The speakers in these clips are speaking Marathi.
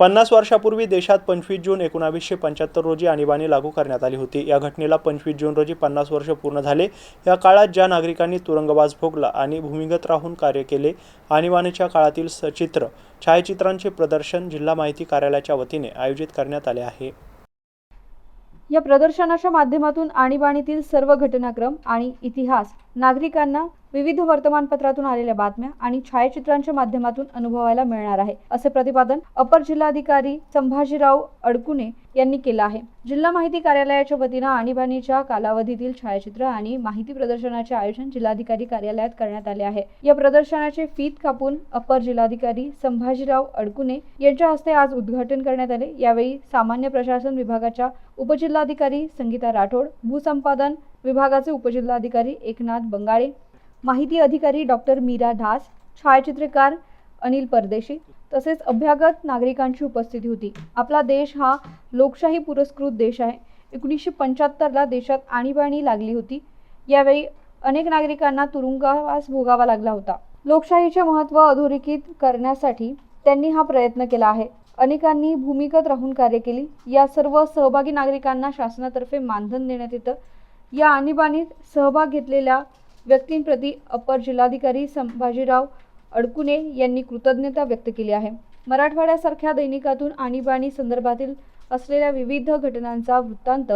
पन्नास वर्षापूर्वी देशात पंचवीस जून एकोणावीसशे पंच्याहत्तर रोजी आणीबाणी लागू करण्यात आली होती. या घटनेला पंचवीस जून रोजी पन्नास वर्ष पूर्ण झाले. या काळात ज्या नागरिकांनी तुरुंगवास भोगला आणि भूमिगत राहून कार्य केले आणीबाणीच्या काळातील सचित्र छायाचित्रांचे प्रदर्शन जिल्हा माहिती कार्यालयाच्या वतीने आयोजित करण्यात आले आहे. या प्रदर्शनाच्या माध्यमातून आणीबाणीतील सर्व घटनाक्रम आणि इतिहास नागरिकांना विविध वर्तमानपत्रातून आलेल्या बातम्या आणि छायाचित्रांच्या माध्यमातून अनुभवायला मिळणार आहे असे प्रतिपादन अपर जिल्हाधिकारी संभाजीराव अडकुने यांनी केलं आहे. जिल्हा माहिती कार्यालयाच्या वतीनं आणीबाणीच्या कालावधीतील छायाचित्र आणि माहिती प्रदर्शनाचे आयोजन जिल्हाधिकारी कार्यालयात करण्यात आले आहे. या प्रदर्शनाचे फीत कापून अपर जिल्हाधिकारी संभाजीराव अडकुने यांच्या हस्ते आज उद्घाटन करण्यात आले. यावेळी सामान्य प्रशासन विभागाच्या उपजिल्हाधिकारी संगीता राठोड भूसंपादन विभागाचे उपजिल्हाधिकारी एकनाथ बंगाळे माहिती अधिकारी डॉक्टर मीरा ढास छायाचित्रकार अनिल परदेशी तसेच अभ्यागत नागरिकांची उपस्थिती होती. आपला देश हा लोकशाही पुरस्कृत देश आहे. एकोणीसशे पंच्याहत्तरला देशात आणीबाणी लागली होती. यावेळी अनेक नागरिकांना तुरुंगवास भोगावा लागला होता. लोकशाहीचे महत्त्व अधोरेखित करण्यासाठी त्यांनी हा प्रयत्न केला आहे. अनेकांनी भूमिगत राहून कार्य केली. या सर्व सहभागी नागरिकांना शासनातर्फे मानधन देण्यात येतं. या आणीबाणीत सहभाग घेतलेल्या व्यक्तींप्रती अपर जिल्हाधिकारी संभाजीराव अडकुने यांनी कृतज्ञता व्यक्त केली आहे. मराठवाड्यासारख्या दैनिकातून आणीबाणी संदर्भातील असलेल्या विविध घटनांचा वृत्तांत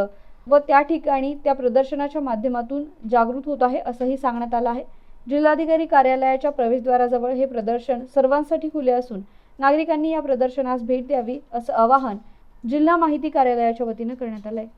व त्या ठिकाणी त्या प्रदर्शनाच्या माध्यमातून जागृत होत आहे असंही सांगण्यात आलं आहे. जिल्हाधिकारी कार्यालयाच्या प्रवेशद्वाराजवळ हे प्रदर्शन सर्वांसाठी खुले असून नागरिकांनी या प्रदर्शनास भेट द्यावी असं आवाहन जिल्हा माहिती कार्यालयाच्या वतीनं करण्यात आलं आहे